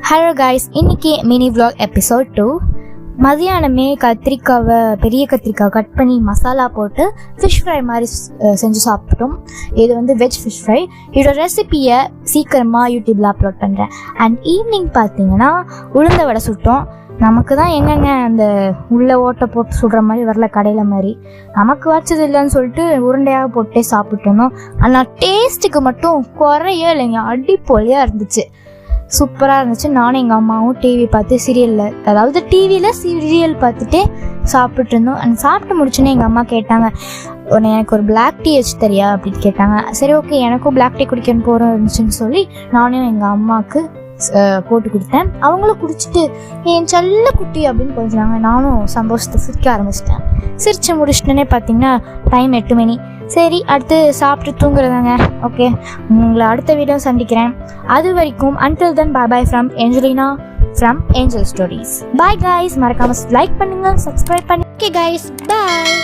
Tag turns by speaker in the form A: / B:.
A: Hello guys இன்னைக்கு mini vlog episode two மதியானமே கத்திரிக்காவை பெரிய கத்திரிக்காய் கட் பண்ணி மசாலா போட்டு ஃபிஷ் ஃப்ரை மாதிரி செஞ்சு சாப்பிட்டோம். இது வந்து வெஜ் ஃபிஷ் ஃப்ரை இதோட ரெசிபியை சீக்கிரமாக யூடியூப்பில் அப்லோட் பண்ணுறேன் அண்ட் ஈவினிங் பார்த்தீங்கன்னா உளுந்த வடை சுட்டோம். நமக்கு தான் எங்கெங்க அந்த உள்ள ஓட்டை போட்டு சுடுற மாதிரி வரல கடையில் மாதிரி. நமக்கு வச்சது இல்லைன்னு சொல்லிட்டு உருண்டையாக போட்டே சாப்பிட்டோம். ஆனால் டேஸ்ட்டுக்கு மட்டும் குறையே இல்லைங்க. அடிப்பொலியாக இருந்துச்சு. சூப்பராக இருந்துச்சு. நானும் எங்கள் அம்மாவும் டிவி பார்த்து சீரியலில் அதாவது டிவியில் சீரியல் பார்த்துட்டே சாப்பிட்டு இருந்தோம். அண்ட் சாப்பிட்டு முடிச்சோன்னே எங்கள் அம்மா கேட்டாங்க உன்னை எனக்கு ஒரு பிளாக் டீ வச்சு தரியா? அப்படின்னு கேட்டாங்க. சரி ஓகே எனக்கும் பிளாக் டீ குடிக்கணும் போகிறோம் இருந்துச்சுன்னு சொல்லி நானும் எங்கள் அம்மாவுக்கு போட்டு கொடுத்தேன். அவங்களும் குடிச்சிட்டு என் செல்ல குட்டி அப்படின்னு கொஞ்சாங்க நானும் சந்தோஷத்தை சிரிக்க ஆரம்பிச்சிட்டேன். சிரிச்சு முடிச்சிட்டேனே பார்த்தீங்கன்னா டைம் எட்டு மணி. சரி அடுத்து சாப்பிட்டு தூங்குறதாங்க. ஓகே உங்களை அடுத்த வீடியோ சந்திக்கிறேன். அது வரைக்கும் until then bye bye from Angelina from Angel Stories bye guys மறக்காம லைக் பண்ணுங்க சப்ஸ்கிரைப் பண்ணி. Okay guys bye